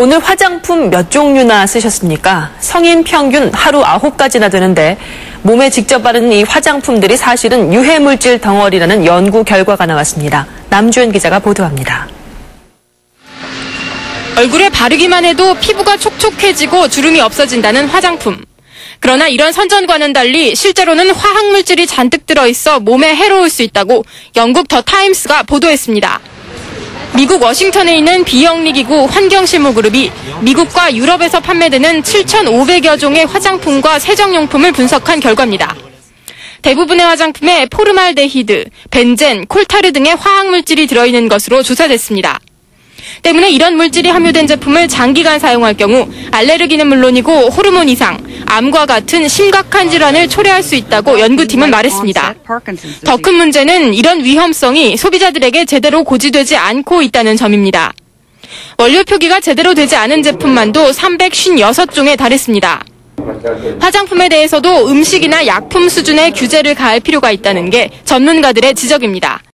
오늘 화장품 몇 종류나 쓰셨습니까? 성인 평균 하루 9가지나 되는데 몸에 직접 바르는 이 화장품들이 사실은 유해물질 덩어리라는 연구 결과가 나왔습니다. 남주현 기자가 보도합니다. 얼굴에 바르기만 해도 피부가 촉촉해지고 주름이 없어진다는 화장품. 그러나 이런 선전과는 달리 실제로는 화학물질이 잔뜩 들어있어 몸에 해로울 수 있다고 영국 더 타임스가 보도했습니다. 미국 워싱턴에 있는 비영리기구 환경실무그룹이 미국과 유럽에서 판매되는 7,500여 종의 화장품과 세정용품을 분석한 결과입니다. 대부분의 화장품에 포르말데히드, 벤젠, 콜타르 등의 화학물질이 들어있는 것으로 조사됐습니다. 때문에 이런 물질이 함유된 제품을 장기간 사용할 경우 알레르기는 물론이고 호르몬 이상, 암과 같은 심각한 질환을 초래할 수 있다고 연구팀은 말했습니다. 더 큰 문제는 이런 위험성이 소비자들에게 제대로 고지되지 않고 있다는 점입니다. 원료 표기가 제대로 되지 않은 제품만도 356종에 달했습니다. 화장품에 대해서도 음식이나 약품 수준의 규제를 가할 필요가 있다는 게 전문가들의 지적입니다.